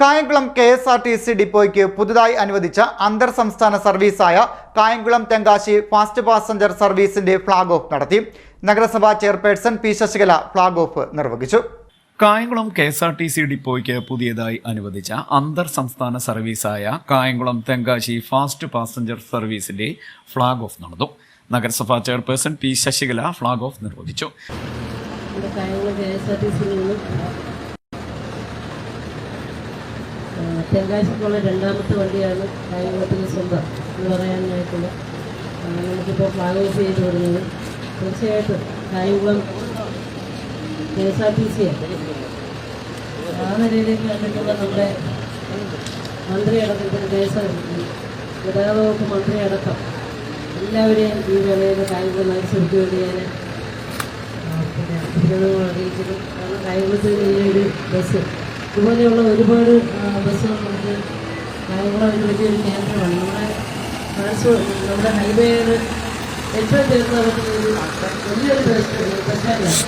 Kayamkulam K S R T C ഡിപ്പോയ്ക്ക് പുതുതായി അനുവദിച്ച അന്തർ സംസ്ഥാന സർവീസായ കായംകുളം തെങ്കാശി ഫാസ്റ്റ് പാസഞ്ചർ സർവീസിന്റെ ഫ്ളാഗ് ഓഫ് നടത്തി. നഗരസഭാ chairperson P Sasikala flag off നിർവഹിച്ചു. Kayamkulam K S R T C ഡിപ്പോയ്ക്ക് പുതിയതായി അനുവദിച്ച അന്തർ സംസ്ഥാന സർവീസായ കായംകുളം തെങ്കാശി ഫാസ്റ്റ് പാസഞ്ചർ സർവീസിന്റെ ഫ്ളാഗ് ഓഫ് നടന്നു. നഗരസഭാ chairperson P Sasikala flag off നിർവഹിച്ചു നമ്മുടെ Kayamkulam K S R T സിയിൽ നിന്നും ആ, തെങ്കാശിക്കുള്ള രണ്ടാമത്തെ വണ്ടിയാണ് കായംകുളത്തിന് സ്വന്തം എന്ന് പറയാനായിട്ടുള്ള നമുക്കിപ്പോൾ ഫ്ലാഗ് ഓഫ് ചെയ്ത് തുടങ്ങിയത് തീർച്ചയായിട്ടും Kayamkulam K S R T C ആ നിലയിലേക്ക് കണ്ടിട്ടുള്ള നമ്മുടെ മന്ത്രി അടക്കത്തിന് കെ എസ് ആർ ഗതാഗത വകുപ്പ് മന്ത്രി അടക്കം എല്ലാവരെയും ഈ വേളയിൽ കായംകുളം നഗരസഭയ്ക്ക് വേണ്ടി ഞാൻ അഭിനന്ദനങ്ങൾ അറിയിക്കുന്നു. കാരണം കായികത്തിൽ ഈ ഒരു ബസ് ഇതുപോലെയുള്ള ഒരുപാട് ബസ്സുകൾ നമുക്ക് കായംകുളം ഒരു വലിയൊരു കേന്ദ്രമാണ്. നമ്മുടെ ട്രാൻസ്പോർട്ട് നമ്മുടെ ഹൈവേയിൽ ഏറ്റവും ചേർന്ന് ഒരു വലിയൊരു ബസ് ബസ് സ്റ്റാൻഡാണ്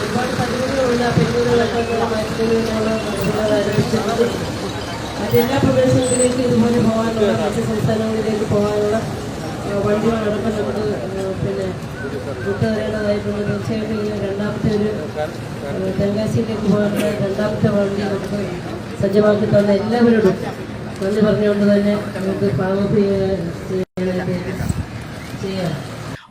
ഒരുപാട് പദ്ധതികളുള്ള പെണ്ണുകളൊക്കെ മറ്റെല്ലാ പ്രദേശങ്ങളിലേക്ക് ഇതുപോലെ പോകാനുള്ള മറ്റ് സംസ്ഥാനങ്ങളിലേക്ക് പോകാനുള്ള വണ്ടികളടക്കം നമുക്ക് പിന്നെ തീർച്ചയായിട്ടും ഈ രണ്ടാമത്തെ ഒരു തെങ്കാശിയിലേക്ക് പോകാനുള്ള രണ്ടാമത്തെ വണ്ടി നമുക്ക് സജ്ജമാക്കി തന്ന എല്ലാവരോടും നന്ദി പറഞ്ഞുകൊണ്ട് തന്നെ നമുക്ക് പാവപ്രിയ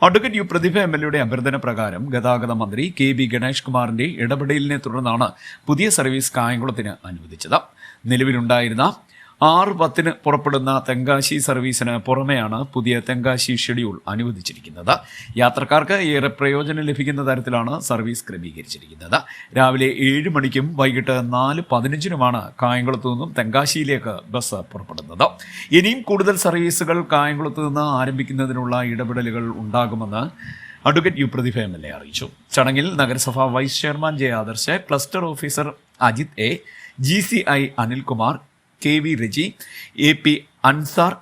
advocate U Prathibha M L എയുടെ അഭ്യർത്ഥന പ്രകാരം ഗതാഗത മന്ത്രി കെ ബി ഗണേഷ് കുമാറിന്റെ ഇടപെടലിനെ തുടർന്നാണ് പുതിയ സർവീസ് കായംകുളത്തിന് അനുവദിച്ചത്. നിലവിലുണ്ടായിരുന്ന ആറ് പത്തിന് പുറപ്പെടുന്ന തെങ്കാശി സർവീസിന് പുറമെയാണ് പുതിയ തെങ്കാശി ഷെഡ്യൂൾ അനുവദിച്ചിരിക്കുന്നത്. യാത്രക്കാർക്ക് ഏറെ പ്രയോജനം ലഭിക്കുന്ന തരത്തിലാണ് സർവീസ് ക്രമീകരിച്ചിരിക്കുന്നത്. രാവിലെ ഏഴ് മണിക്കും വൈകിട്ട് നാല് പതിനഞ്ചിനുമാണ് കായംകുളത്തു നിന്നും തെങ്കാശിയിലേക്ക് ബസ് പുറപ്പെടുന്നത്. ഇനിയും കൂടുതൽ സർവീസുകൾ കായംകുളത്ത് നിന്ന് ആരംഭിക്കുന്നതിനുള്ള ഇടപെടലുകൾ ഉണ്ടാകുമെന്ന് advocate U Prathibha M L A അറിയിച്ചു. ചടങ്ങിൽ നഗരസഭാ vice chairman J Adarsh cluster officer Ajith A G C I Anilkumar K V Reji A P Ansar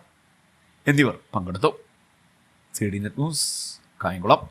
എന്നിവർ പങ്കെടുത്തു. C D net news Kayamkulam.